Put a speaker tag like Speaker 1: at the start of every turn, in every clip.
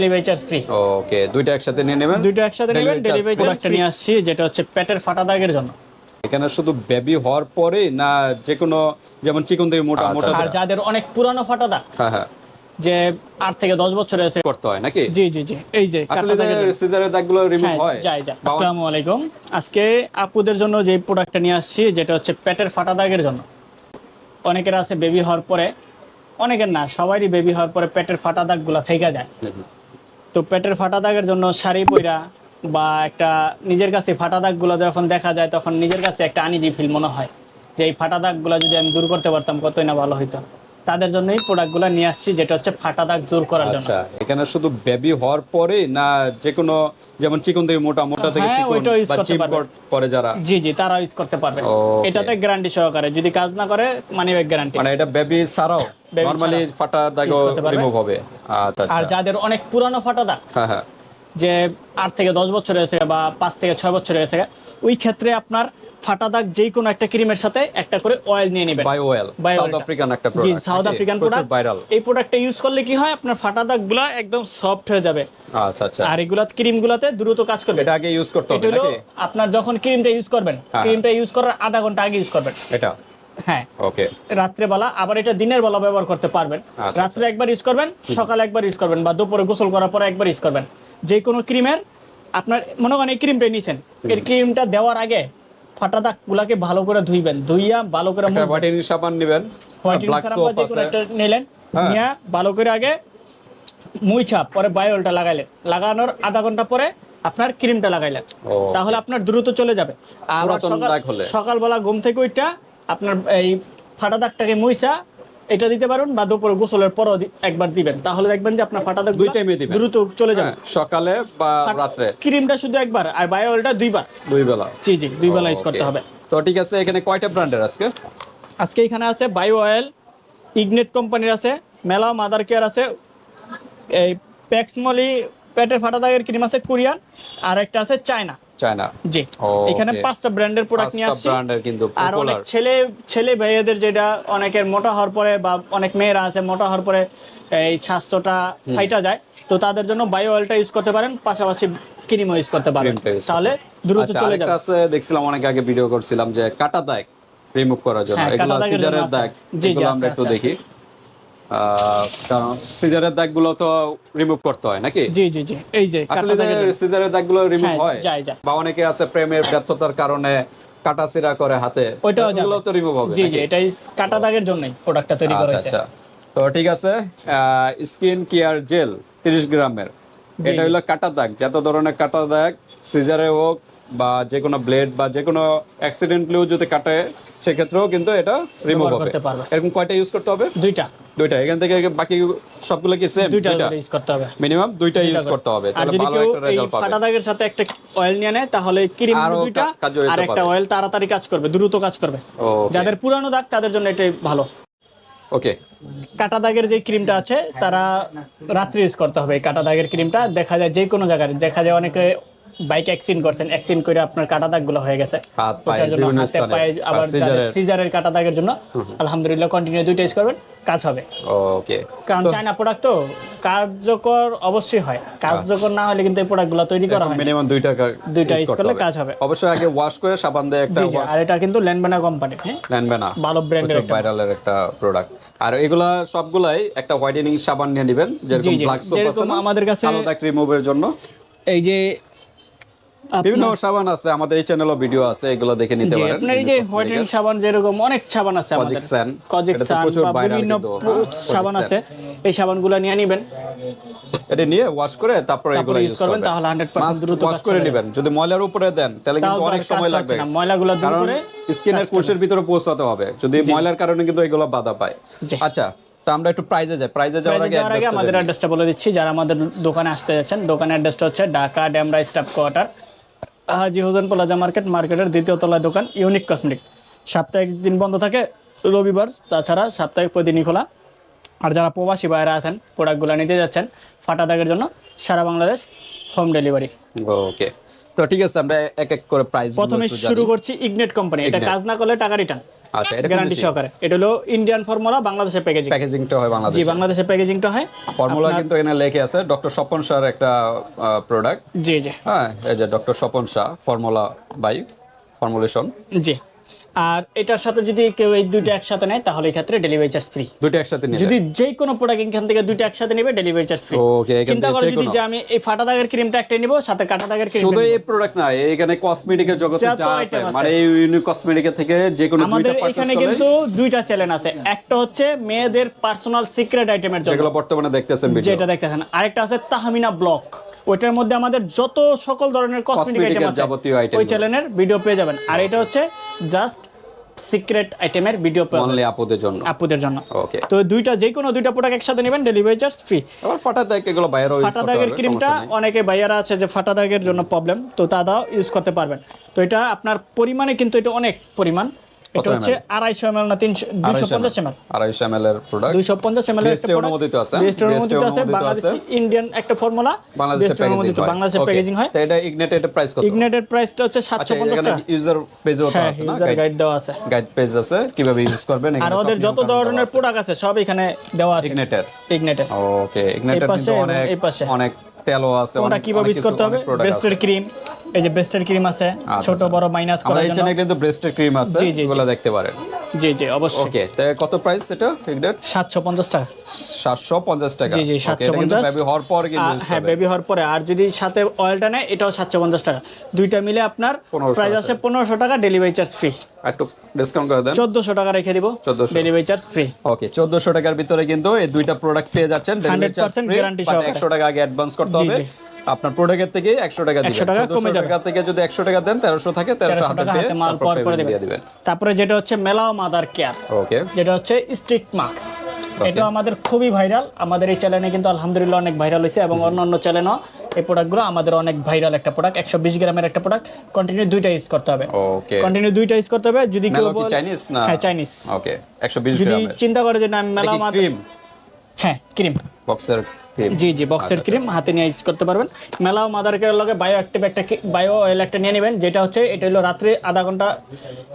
Speaker 1: Delivery charge free
Speaker 2: okay দুইটা একসাথে নিয়ে নেবেন?
Speaker 1: দুটো একসাথে নেবেন ডেলিভারি চার্জটা নিয়ে আসছি যেটা হচ্ছে পেটের ফাটা দাগের জন্য।
Speaker 2: এখানে শুধু বেবি হওয়ার পরে না যে কোনো যেমন চিকন থেকে মোটা মোটা
Speaker 1: আর যাদের অনেক পুরানো ফাটা দাগ
Speaker 2: হ্যাঁ হ্যাঁ।
Speaker 1: যে আট থেকে দশ বছর হয়েছে
Speaker 2: করতে হয় নাকি?
Speaker 1: জি জি জি এই যে
Speaker 2: আসলে। সিজারের দাগগুলো রিমুভ
Speaker 1: হ্যাঁ
Speaker 2: হয়।
Speaker 1: আসসালামু আলাইকুম। আজকে আপুদের জন্য যে প্রোডাক্টটা নিয়ে আসছি যেটা হচ্ছে পেটের ফাটা দাগের জন্য। অনেকের আছে বেবি হওয়ার পরে অনেকের না সবারই বেবি হওয়ার পরে পেটের ফাটা দাগগুলো থেকে যায়। তো পেটের ফাটা দাগের জন্য শাড়ি পইরা বা একটা নিজের কাছে ফাটা দাগগুলো যখন দেখা যায়, তখন নিজের কাছে একটা আনিজি ফিল মনে হয় যে এই ফাটা দাগগুলো যদি আমি দূর করতে পারতাম কতই না ভালো হইতো। তাদের জন্যই প্রোডাক্টগুলো নিয়ে আসছি যেটা হচ্ছে ফাটা দাগ দূর করার জন্য।
Speaker 2: আচ্ছা এখানে শুধু বেবি হওয়ার পরে না যে কোনো যেমন চিকন থেকে মোটা মোটা থেকে
Speaker 1: হ্যাঁ,
Speaker 2: চিকন বা। করে যারা।
Speaker 1: জি জি তারা ইউজ করতে পারবে। এটাতে গ্যারান্টি সহকারে যদি কাজ না করে মানি ব্যাগ গ্যারান্টি
Speaker 2: মানে এটা বেবি ছাড়াও
Speaker 1: Baby
Speaker 2: নরমালি ফাটা দাগ। রিমুভ হবে। আচ্ছা
Speaker 1: আর
Speaker 2: আচ্ছা
Speaker 1: যাদের অনেক পুরানো ফাটা দাগ
Speaker 2: হ্যাঁ হ্যাঁ।
Speaker 1: যে আট থেকে দশ বছর হয়েছে বা পাঁচ থেকে ছয় বছর হয়েছে ওই ক্ষেত্রে আপনার ফাটা দাগ যে কোনো একটা ক্রিমের সাথে একটা করে অয়েল নিয়ে নেবেন।
Speaker 2: বায়ো অয়েল সাউথ আফ্রিকান একটা প্রোডাক্ট জি
Speaker 1: সাউথ আফ্রিকান প্রোডাক্ট
Speaker 2: ভাইরাল
Speaker 1: এই প্রোডাক্টটা ইউজ করলে কি হয়? আপনার ফাটা দাগগুলো একদম সফট হয়ে যাবে।
Speaker 2: আচ্ছা আচ্ছা।
Speaker 1: আর এগুলা ক্রিমগুলোতে দ্রুত কাজ করবে।
Speaker 2: এটা আগে ইউজ করতে হবে নাকি?
Speaker 1: আপনার যখন ক্রিমটা ইউজ করবেন
Speaker 2: হ্যাঁ।
Speaker 1: ক্রিমটা ইউজ করার আধা ঘণ্টা আগে ইউজ করবেন।
Speaker 2: এটা।
Speaker 1: হ্যাঁ।
Speaker 2: ওকে।
Speaker 1: রাত্রেবেলা আবার এটা দিনের বেলা ব্যবহার করতে পারবেন।
Speaker 2: আচ্ছা,
Speaker 1: রাত্রে একবার ইউজ করবেন সকালে একবার ইউজ করবেন বা দুপুরে গোসল করার পরে একবার ইউজ করবেন। যে কোনো ক্রিমের আপনার মনে করেন এই ক্রিমটা নিছেন এই ক্রিমটা দেওয়ার আগে ফাটা দাগগুলাকে ভালো করে ধুইবেন ধুইয়া ভালো করে
Speaker 2: হোয়াইটেনিং সাবান নেবেন
Speaker 1: হোয়াইটিং
Speaker 2: ব্ল্যাক
Speaker 1: সারাপ
Speaker 2: সোপ
Speaker 1: বা যে কোনো একটা নিলেন
Speaker 2: হ্যাঁ।
Speaker 1: নিয়ে ভালো করে আগে মুই ছাপ পরে বায়োলটা লাগাইলেন। লাগানোর আধা ঘণ্টা পরে আপনার ক্রিমটা লাগাইলেন। তাহলে আপনার দ্রুত চলে যাবে। আবার সকাল সকালবেলা ঘুম থেকে ওইটা আপনার এই ফাটা দাগটাকে মুইসা এটা দিতে পারুন বা দুপুরে গোসলের পরও একবার দিবেন। তাহলে দেখবেন যে আপনার ফাটা দাগ
Speaker 2: দুই এ দিবেন।
Speaker 1: দ্রুত চলে যাবে।
Speaker 2: হ্যাঁ, সকালে বা রাত্রে।
Speaker 1: ক্রিমটা শুধু একবার আর বায়োলটা দুইবার।
Speaker 2: দুই বেলা।
Speaker 1: জি জি দুই বেলা ইউজ করতে হবে।
Speaker 2: তো ঠিক আছে এখানে কয়টা ব্র্যান্ডের আজকে?
Speaker 1: আজকে এখানে আছে বায়ো অয়েল ইগনেট কোম্পানির আছে মেলা মাদার কেয়ার আছে এই প্যাক্সমলি পেটের ফাটা দাগের ক্রিম আছে কোরিয়ান আর একটা আছে চায়না।
Speaker 2: চায়না।
Speaker 1: জি। এখানে পাঁচটা ব্র্যান্ডের প্রোডাক্ট নিয়ে আসছি।
Speaker 2: ব্র্যান্ডের কিন্তু
Speaker 1: আর অনেক ছেলে ছেলে ভাইয়াদের যেটা অনেকের মোটা হওয়ার পরে বা অনেক মেয়েরা আছে মোটা হওয়ার পরে এই স্বাস্থ্যটা ফাইটা যায়। তো তাদের জন্য বায়ো অয়েলটা ইউজ করতে পারেন পাশাপাশি ক্রিমও ইউজ করতে পারেন তাহলে দ্রুত
Speaker 2: আচ্ছা
Speaker 1: চলে যাবে।
Speaker 2: আছে দেখছিলাম অনেক আগে ভিডিও করছিলাম যে কাটা দাগ রিমুভ করার জন্য।
Speaker 1: হ্যাঁ,
Speaker 2: এগুলো সিজারের। দাগ
Speaker 1: জি,
Speaker 2: আমরা একটু দেখি। কারণ সিজারের দাগগুলো তো রিমুভ করতে হয় নাকি?
Speaker 1: জি জি জি। এই যে
Speaker 2: আসলে। সিজারের দাগগুলো রিমুভ
Speaker 1: হ্যাঁ,
Speaker 2: হয়। বা অনেকে আছে প্রেমের ব্যর্থতার কারণে কাটা করে হাতে
Speaker 1: ওইটাও
Speaker 2: ওগুলো তো রিমুভ হবে
Speaker 1: জি জি এটাই কাটা দাগের জন্যই প্রোডাক্টটা তৈরি করা
Speaker 2: আচ্ছা
Speaker 1: হয়েছে।
Speaker 2: আচ্ছা। তো ঠিক আছে স্কিন কেয়ার জেল 30 গ্রামের। এটা। হলো কাটা দাগ। যত ধরনের কাটা দাগ সিজারে হোক বা যে কোনো ব্লেড বা যে কোনো অ্যাক্সিডেন্টলিও যদি কাটে সেক্ষেত্রেও কিন্তু এটা রিমুভ হবে।
Speaker 1: করতে পারবে।
Speaker 2: এরকম কয়টা ইউজ করতে হবে?
Speaker 1: দুইটা।
Speaker 2: দুইটা এখান থেকে বাকি সবগুলো কি সেম
Speaker 1: দুইটা। ইউজ করতে হবে।
Speaker 2: মিনিমাম দুইটা ইউজ করতে হবে
Speaker 1: আর যদি কেউ এই ফাটা দাগের সাথে একটা অয়েল নিয়ে নেয় তাহলে ক্রিম দুইটা আর একটা অয়েল তাড়াতাড়ি কাজ করবে দ্রুত কাজ করবে। যাদের পুরানো দাগ তাদের জন্য এটাই ভালো।
Speaker 2: ওকে
Speaker 1: কাটা দাগের যে ক্রিমটা আছে তারা রাত্রে ইউজ করতে হবে কাটা দাগের ক্রিমটা দেখা যায় যে কোনো জায়গায় দেখা যায় অনেকে বাইক অ্যাক্সিডেন্ট করছেন অ্যাক্সিডেন্ট করে আপনার কাটা দাগগুলো হয়ে গেছে।
Speaker 2: হাত পায়ে
Speaker 1: ওটার জন্য
Speaker 2: বিভিন্ন
Speaker 1: হাতে
Speaker 2: স্থানে
Speaker 1: পায়ে আবার
Speaker 2: সিজারের
Speaker 1: কাটা দাগের জন্য আলহামদুলিল্লাহ কন্টিনিউ দুইটা ইউজ করবেন কাজ হবে।
Speaker 2: ওকে
Speaker 1: কারণ চায়না প্রোডাক্ট তো কার্যকর অবশ্যই হয়। কার্যকর না হলে কিন্তু এই প্রোডাক্টগুলো তৈরি করা হয়
Speaker 2: মিনিমাম দুইটা কা-
Speaker 1: দুইটা
Speaker 2: use করতে
Speaker 1: করলে কাজ হবে।
Speaker 2: অবশ্যই আগে ওয়াশ করে সাবান দিয়ে একটা
Speaker 1: আর এটা কিন্তু ল্যান্ডবেনা কোম্পানি হ্যাঁ?
Speaker 2: নেনবে
Speaker 1: ভালো ব্র্যান্ডের একটা।
Speaker 2: ভাইরালের একটা প্রোডাক্ট আর এগুলা সবগুলাই একটা হোয়াইটেনিং সাবান নিয়ে নেবেন যেরকম ব্ল্যাক সোপ আছে
Speaker 1: আমাদের কাছে-
Speaker 2: কালো দাগ রিমুভের জন্য।
Speaker 1: এই যে
Speaker 2: বিভিন্ন সাবান আছে আমাদের এই চ্যানেলও ভিডিও আছে এগুলো দেখে নিতে পারেন।
Speaker 1: আপনার এই যে হোয়াইটেনিং সাবান যেরকম অনেক সাবান আছে আমাদের।
Speaker 2: Kojic San,
Speaker 1: কজিক সান বা বিভিন্ন
Speaker 2: হ্যাঁ,
Speaker 1: সাবান আছে এই সাবানগুলো নিয়ে নেবেন।
Speaker 2: এটা নিয়ে ওয়াশ করে তারপরে এগুলো ইউজ
Speaker 1: করবেন, তাহলে 100% দ্রুত
Speaker 2: ওয়াশ করে নেবেন। যদি ময়লার উপরে দেন তাহলে কিন্তু অনেক সময় লাগবে।
Speaker 1: ময়লাগুলো দূর করে
Speaker 2: স্কিনের কোষের ভিতরে পৌঁছাতে হবে। যদি ময়লার কারণে কিন্তু এগুলো বাধা পায়। আচ্ছা তা আমরা একটু প্রাইজে যাই। প্রাইজে যাওয়ার আগে
Speaker 1: আমাদের অ্যাড্রেসটা বলে দিচ্ছি। যারা আমাদের দোকানে আসতে যাচ্ছেন দোকানের অ্যাড্রেসটা হচ্ছে Dhaka Demra staff quarter. Haji Hossain plaza market, মার্কেটের দ্বিতীয় তলায় দোকান, ইউনিক কসমেটিক। সাপ্তাহিক দিন বন্ধ থাকে, রবিবার, তাছাড়া সাপ্তাহিক প্রতিদিনই খোলা। আর যারা প্রবাসী বাইরে আছেন প্রোডাক্টগুলো নিতে যাচ্ছেন, ফাটা দাগের জন্য সারা বাংলাদেশ হোম ডেলিভারি
Speaker 2: ওকে তো ঠিক আছে আমরা এক এক করে প্রাইস
Speaker 1: প্রথমে শুরু করছি ইগনেট কোম্পানি এটা কাজ না করলে টাকা রিটার্ন
Speaker 2: আচ্ছা এটা
Speaker 1: গ্যারান্টি সহকারে। এটা হলো ইন্ডিয়ান ফর্মুলা প্যাকেজিং
Speaker 2: প্যাকেজিংটা হয়
Speaker 1: জি
Speaker 2: বাংলাদেশে
Speaker 1: বাংলাদেশের প্যাকেজিংটা হয়।
Speaker 2: ফর্মুলা কিন্তু এখানে লেখে আছে ডক্টর স্বপন একটা প্রোডাক্ট
Speaker 1: জি জি।
Speaker 2: হ্যাঁ এই যে doctor Swapan Shah formula by formulation
Speaker 1: জি। আর এটার সাথে যদি কেউ এই দুইটা একসাথে নেয় তাহলে এই ক্ষেত্রে ডেলিভারি চার্জ ফ্রি
Speaker 2: দুটো একসাথে নিয়ে
Speaker 1: যদি যে কোনো প্রোডাক্ট এখান থেকে দুইটা একসাথে নেবে ডেলিভারি চার্জ ফ্রি
Speaker 2: ওকে
Speaker 1: চিন্তা করো যদি যে আমি এই ফাটা দাগের ক্রিমটা একটা নিব সাথে কাটা দাগের ক্রিম
Speaker 2: শুধু এই প্রোডাক্ট না এখানে কসমেটিকের জগতে যা আছে। মানে এই ইউনিক কসমেটিকের থেকে যে কোনো
Speaker 1: আমাদের এখানে কিন্তু দুইটা চ্যানেল আছে। একটা হচ্ছে মেয়েদের পার্সোনাল সিক্রেট আইটেমের জন্য।
Speaker 2: যেগুলো বর্তমানে দেখতেছেন ভিডিও
Speaker 1: যেটা দেখতেছেন। আরেকটা আছে তাহমিনা ব্লক ওইটার মধ্যে আমাদের যত সকল ধরনের কসমেটিক আইটেম আছে ওই চ্যানেলের ভিডিও পেয়ে যাবেন। আর এটা হচ্ছে জাস্ট সিক্রেট আইটেমের ভিডিও
Speaker 2: অনলি আপুদের জন্য?
Speaker 1: আপুদের জন্য।
Speaker 2: ওকে
Speaker 1: তো দুইটা যে কোনো দুইটা প্রোডাক্ট একসাথে নেবেন ডেলিভারি চার্জ ফ্রি
Speaker 2: আবার ফাটা দাগ এগুলো বাইরে
Speaker 1: ফাটা দাগের ক্রিমটা অনেকে বাইরে আছে যে ফাটা দাগের জন্য প্রবলেম তো তারাও ইউজ করতে পারবেন। তো এটা আপনার পরিমাণে কিন্তু এটা অনেক পরিমাণ। এটা হচ্ছে আড়াইশো এম না তিনশো দুইশো পঞ্চাশ এম
Speaker 2: আড়াইশো এর প্রোডাক্ট
Speaker 1: দুইশো পঞ্চাশ এম এল
Speaker 2: অনুমোদিত আছে।
Speaker 1: অনুমোদিত আছে বাংলাদেশি ইন্ডিয়ান একটা ফর্মুলা
Speaker 2: বাংলাদেশের
Speaker 1: অনুমোদিত
Speaker 2: প্যাকেজিং
Speaker 1: প্যাকেজিং হয়।
Speaker 2: তো এটা ইগনেটেড প্রাইস কত?
Speaker 1: ইগনেটেড প্রাইসটা হচ্ছে সাতশো পঞ্চাশ
Speaker 2: এখানে
Speaker 1: টাকা
Speaker 2: ইউজার পেজও তো আছে না?
Speaker 1: গাইড দেওয়া আছে।
Speaker 2: গাইড পেজ আছে। কীভাবে ইউজ করবেন?
Speaker 1: আর ওদের যত ধরনের প্রোডাক্ট আছে সব এখানে দেওয়া আছে।
Speaker 2: ইগনেটেড
Speaker 1: ইগনেটেড
Speaker 2: ওকে ইগনেটেড অনেক। অনেক তেলও আছে অনেক
Speaker 1: কীভাবে ইউজ করতে হবে। বেস্টের ক্রিম এই যে বেস্টের ক্রিম আছে ছোট
Speaker 2: আচ্ছা।
Speaker 1: বড় মাইনাস করার জন্য।
Speaker 2: চ্যানেলে কিন্তু ব্রেস্টের ক্রিম আছে। এগুলো দেখতে পারেন।
Speaker 1: জি জি অবশ্যই।
Speaker 2: ওকে তো কত প্রাইস এটা
Speaker 1: সাতশো পঞ্চাশ টাকা।
Speaker 2: 750 টাকা।
Speaker 1: জি জি
Speaker 2: Okay,
Speaker 1: সাতশো
Speaker 2: এটা কিন্তু
Speaker 1: পঞ্চাশ।
Speaker 2: বেবি হওয়ার পর কিন্তু
Speaker 1: হ্যাঁ বেবি হওয়ার পরে। আর যদি সাথে অয়েলটা নেয় এটাও সাতশো পঞ্চাশ টাকা। দুইটা মিলে আপনার
Speaker 2: 1500
Speaker 1: প্রাইস আছে পনেরোশো টাকা ডেলিভারি চার্জ ফ্রি
Speaker 2: একটু ডিসকাউন্ট করে দেন।
Speaker 1: চোদ্দোশো টাকা রেখে দিব
Speaker 2: 1400
Speaker 1: ডেলিভারি চার্জ ফ্রি
Speaker 2: ওকে 1400 টাকার ভিতরে কিন্তু এই দুইটা প্রোডাক্ট পেয়ে যাচ্ছেন। ডেলিভারি চার্জ
Speaker 1: 100%
Speaker 2: ফ্রি
Speaker 1: guarantee সহকারে।
Speaker 2: 100 টাকা আগে অ্যাডভান্স করতে হবে।
Speaker 1: জি।
Speaker 2: আপনার প্রোডাক্টের থেকে 100 টাকা
Speaker 1: 100 টাকা কমে যাবে।
Speaker 2: টাকা থেকে যদি 100 টাকা দেন 1300 থাকে
Speaker 1: তেরোশো টাকা হাতে মাল পাওয়ার পরে দেবেন। তারপরে যেটা হচ্ছে মেলাও মাদার কেয়ার
Speaker 2: ওকে
Speaker 1: যেটা হচ্ছে স্ট্রিট মার্কস এটা আমাদের খুবই ভাইরাল আমাদের এই চ্যানেলে কিন্তু আলহামদুলিল্লাহ অনেক ভাইরাল হয়েছে এবং অন্য অন্য চ্যানেলও এই প্রোডাক্টগুলো আমাদের অনেক ভাইরাল একটা প্রোডাক্ট একশো বিশ গ্রামের একটা প্রোডাক্ট কন্টিনিউ দুইটা ইউজ করতে হবে। কন্টিনিউ দুইটা ইউজ করতে হবে। যদি কেউ
Speaker 2: মেলো চাইনিজ না।
Speaker 1: হ্যাঁ চাইনিজ
Speaker 2: ওকে 120
Speaker 1: যদি
Speaker 2: গ্রামের।
Speaker 1: চিন্তা করে যে না মেলাও মাদার হ্যাঁ ক্রিম।
Speaker 2: বক্সের
Speaker 1: জি জি বক্সের ক্রিম হাতে নিয়ে ইউজ করতে পারবেন। মেলাও মাদার কেয়ার লগে বায়ো অ্যাক্টিভ একটা বায়ো অয়েল একটা নিয়ে নেবেন যেটা হচ্ছে এটা হলো রাত্রে আধা ঘণ্টা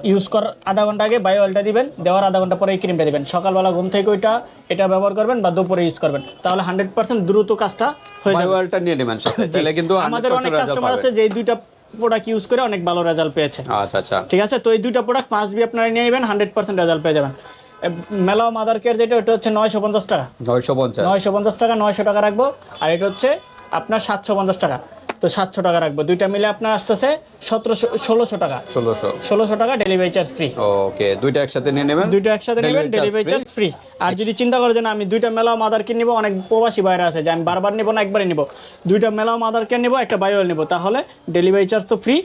Speaker 1: ইউজ কর আধা ঘণ্টা আগে বায়ো অয়েলটা দিবেন দেওয়ার আধা ঘণ্টা পরে এই ক্রিমটা দিবেন। সকালবেলা ঘুম থেকে ওইটা এটা ব্যবহার করবেন বা দুপুরে ইউজ করবেন। তাহলে হান্ড্রেড পার্সেন্ট দ্রুত কাজটা হয়ে যাবে।
Speaker 2: বায়োলটা নিয়ে নেবেন তাহলে কিন্তু
Speaker 1: আমাদের অনেক কাস্টমার আছে যে এই দুইটা প্রোডাক্ট ইউজ করে অনেক ভালো রেজাল্ট পেয়েছে।
Speaker 2: আচ্ছা আচ্ছা।
Speaker 1: ঠিক আছে? তো এই দুইটা প্রোডাক্ট পাঁচ বি আপনারা নিয়ে নেবেন হান্ড্রেড পার্সেন্ট রেজাল্ট পেয়ে যাবেন। এ, মেলাও মাদার কেয়ার যেটা ওটা হচ্ছে নয়শো পঞ্চাশ টাকা।
Speaker 2: 950
Speaker 1: নয়শো পঞ্চাশ টাকা নয়শো টাকা রাখব। আর এটা হচ্ছে আপনার সাতশো পঞ্চাশ টাকা। তো সাতশো টাকা রাখব। দুইটা মিলে আপনার আসতেছে সতেরোশো ষোলোশো টাকা।
Speaker 2: 1600
Speaker 1: ষোলোশো টাকা ডেলিভারি চার্জ ফ্রি
Speaker 2: ওকে দুইটা একসাথে নিয়ে নেবেন?
Speaker 1: দুইটা একসাথে নেবেন ডেলিভারি চার্জ ফ্রি আর যদি চিন্তা করেন যে না, আমি দুইটা মেলাও মাদার কিনে নিবো অনেক প্রবাসী বাইরে আছে যে আমি বারবার নিবো না একবারই নিবো। দুইটা মেলাও মাদার কিনে নিবো একটা বায়ো নিবো তাহলে ডেলিভারি চার্জ তো ফ্রি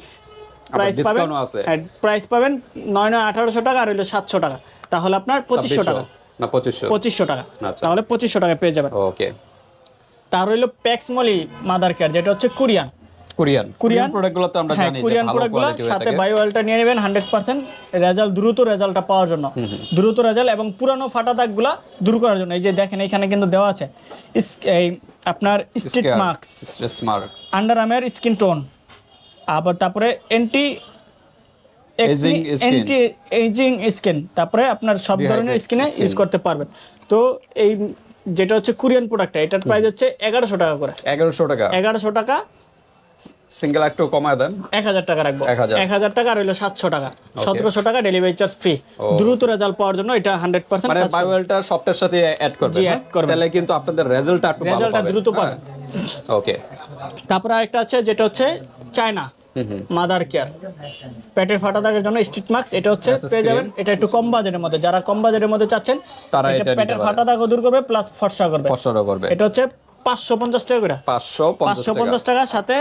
Speaker 1: প্রাইস পাবেন
Speaker 2: আছে।
Speaker 1: হ্যাঁ প্রাইস পাবেন নয় নয় আঠারোশো টাকা আর হইল সাতশো টাকা। তাহলে আপনার পঁচিশশো টাকা।
Speaker 2: না 2500
Speaker 1: পঁচিশশো টাকা।
Speaker 2: আচ্ছা।
Speaker 1: তাহলে পঁচিশশো টাকা পেয়ে যাবেন।
Speaker 2: ওকে।
Speaker 1: তার হইল প্যাক্সমলি মাদার কেয়ার যেটা হচ্ছে কোরিয়ান
Speaker 2: কোরিয়ান
Speaker 1: কোরিয়ান
Speaker 2: প্রোডাক্টগুলো তো আমরা
Speaker 1: হ্যাঁ
Speaker 2: জানি
Speaker 1: কোরিয়ান প্রোডাক্টগুলো সাথে নিয়ে নেবেন হান্ড্রেড পার্সেন্ট রেজাল্ট দ্রুত রেজাল্টটা পাওয়ার জন্য। দ্রুত রেজাল্ট এবং পুরানো ফাটা দাগগুলা দূর করার জন্য। এই যে দেখেন এখানে কিন্তু দেওয়া আছে। এই আপনার স্ট্রিট মার্কস আন্ডার আর্মের স্কিন টোন আবার তারপরে
Speaker 2: skin.
Speaker 1: এন্টি এজিং স্কিন তারপরে আপনার সব ধরনের স্কিনে ইউজ করতে পারবেন। তো এই যেটা হচ্ছে কোরিয়ান প্রোডাক্টটা এটার প্রাইস হচ্ছে এগারোশো টাকা করে।
Speaker 2: 1100 টাকা।
Speaker 1: এগারোশো টাকা।
Speaker 2: সিঙ্গেল একটু কমায় দেন।
Speaker 1: এক হাজার টাকা রাখব। এক হাজার। টাকা আর হইল সাতশো টাকা। সতেরোশো টাকা ডেলিভারি চার্জ ফ্রি দ্রুত রেজাল্ট পাওয়ার জন্য এটা হান্ড্রেড পার্সেন্ট
Speaker 2: মানে বায়োয়েলটা সফটওয়্যার সাথে অ্যাড
Speaker 1: জি,
Speaker 2: হ্যাঁ?
Speaker 1: add
Speaker 2: তাহলে কিন্তু আপনাদের রেজাল্টটা
Speaker 1: রেজাল্টটা দ্রুত পাবেন।
Speaker 2: ওকে
Speaker 1: তারপরে আরেকটা আছে যেটা হচ্ছে চায়না মাদার কেয়ার। পেটের ফাটা দাগের জন্য স্ট্রিট মার্কস এটা হচ্ছে পেয়ে যাবেন। এটা একটু কম বাজেটের মধ্যে। যারা কম বাজেটের মধ্যে চাচ্ছেন
Speaker 2: তারা
Speaker 1: এটা পেটের ফাটা দাগও দূর করবে প্লাস ফর্সা করবে।
Speaker 2: ফর্সা করবে।
Speaker 1: এটা হচ্ছে পাঁচশো পঞ্চাশ টাকা করে।
Speaker 2: 550
Speaker 1: পাঁচশো পঞ্চাশ টাকার সাথে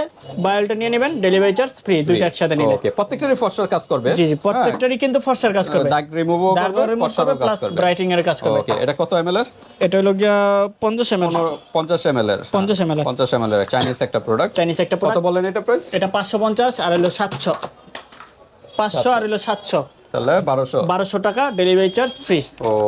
Speaker 1: বায়োলটা নিয়ে নেবেন ডেলিভারি চার্জ ফ্রি দুইটা একসাথে নিলে
Speaker 2: ওকে প্রত্যেকটারই ফসল কাজ করবে?
Speaker 1: জি জি প্রত্যেকটারই কিন্তু ফর্সার কাজ করবে।
Speaker 2: দাগ রিমুভও করবে
Speaker 1: remove
Speaker 2: কাজ করবে।
Speaker 1: ব্রাইটিং এর কাজ করবে।
Speaker 2: ওকে এটা কত এমএল এর?
Speaker 1: এটা হলো গিয়া পঞ্চাশ এম এল
Speaker 2: 50 এমএল এর।
Speaker 1: পঞ্চাশ এম এল
Speaker 2: 50 এমএল এর। চাইনিজ একটা প্রোডাক্ট
Speaker 1: চাইনিজ একটা
Speaker 2: কত বলেন এটা প্রাইস
Speaker 1: এটা পাঁচশো পঞ্চাশ আর হলো সাতশো। পাঁচশো আর হলো সাতশো।
Speaker 2: তাহলে বারোশো।
Speaker 1: বারোশো টাকা ডেলিভারি চার্জ ফ্রি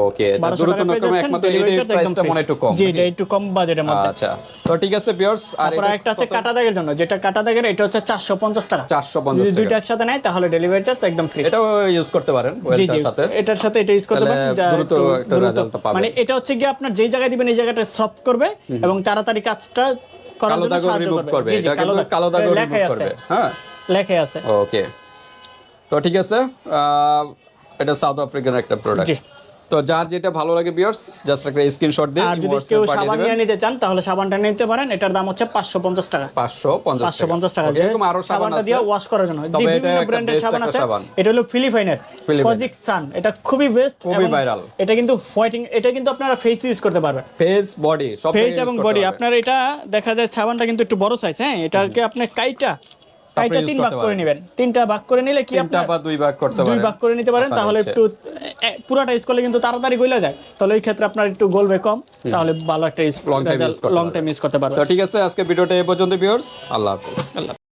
Speaker 2: ওকে দ্রুত নকম একমাত্র এই প্রাইসটা মনে একটু কম
Speaker 1: জি এটা একটু কম বাজেটের মধ্যে।
Speaker 2: আচ্ছা তো ঠিক আছে ভিউয়ার্স আর
Speaker 1: একটা আছে কাটা দাগের জন্য যেটা কাটা দাগের এটা হচ্ছে চারশো পঞ্চাশ টাকা।
Speaker 2: 450
Speaker 1: যদি দুইটা একসাথে নেয় তাহলে ডেলিভারি চার্জ একদম ফ্রি
Speaker 2: এটাও ইউজ করতে পারেন ওয়েলটার সাথে।
Speaker 1: এটার সাথে এটা ইউজ করতে পারেন
Speaker 2: দ্রুত
Speaker 1: একটা
Speaker 2: রেজাল্টটা পাবেন।
Speaker 1: মানে এটা হচ্ছে গিয়ে আপনার যেই জায়গায় দিবেন এই জায়গাটা সফট করবে এবং তাড়াতাড়ি কাজটা করার
Speaker 2: কালো
Speaker 1: জন্য সাহায্য
Speaker 2: রিমুভ করবে।
Speaker 1: জি জি
Speaker 2: এটা
Speaker 1: কালো দাগ।
Speaker 2: রিমুভ
Speaker 1: লেখাই আছে।
Speaker 2: করবে হ্যাঁ?
Speaker 1: লেখাই আছে।
Speaker 2: ওকে তো ঠিক আছে এটা সাউথ আফ্রিকান একটা প্রোডাক্ট তো যার যেটা ভালো লাগে বিয়ার্স জাস্ট একটা স্ক্রিনশট দিয়ে
Speaker 1: আর যদি কেউ সাবান নিয়ে নিতে চান তাহলে সাবানটা নিতে পারেন। এটার দাম হচ্ছে পাঁচশো পঞ্চাশ টাকা।
Speaker 2: পাঁচশো পঞ্চাশ
Speaker 1: পাঁচশো পঞ্চাশ টাকা।
Speaker 2: এরকম আরও সাবান আছে।
Speaker 1: দিয়ে ওয়াশ করার জন্য। জি বিভিন্ন ব্র্যান্ডের সাবান আছে। এটা হলো ফিলিপাইনের। কজিক সান এটা খুবই বেস্ট
Speaker 2: খুবই viral।
Speaker 1: এটা কিন্তু হোয়াইটিং এটা কিন্তু আপনারা ফেস ইউজ করতে পারবেন।
Speaker 2: ফেস বডি সব
Speaker 1: ফেস এবং বডি আপনার এটা দেখা যায় সাবানটা কিন্তু একটু বড় সাইজ হ্যাঁ? এটাকে আপনি কাইটা
Speaker 2: use
Speaker 1: তিন ভাগ করে
Speaker 2: পারেন।
Speaker 1: নেবেন। তিনটা ভাগ করে নিলে কি আপনি
Speaker 2: বা দুই ভাগ করতে
Speaker 1: দুই ভাগ করে নিতে পারেন তাহলে একটু পুরাটা ইউজ করলে কিন্তু তাড়াতাড়ি গইলা যায়। তাহলে এই ক্ষেত্রে আপনার একটু গলবে কম তাহলে ভালো একটা লং টাইম ইউজ করতে পারবেন।
Speaker 2: তো ঠিক আছে আজকে ভিডিওটা এই পর্যন্ত ভিউয়ার্স আল্লাহ হাফেজ।
Speaker 1: আল্লাহ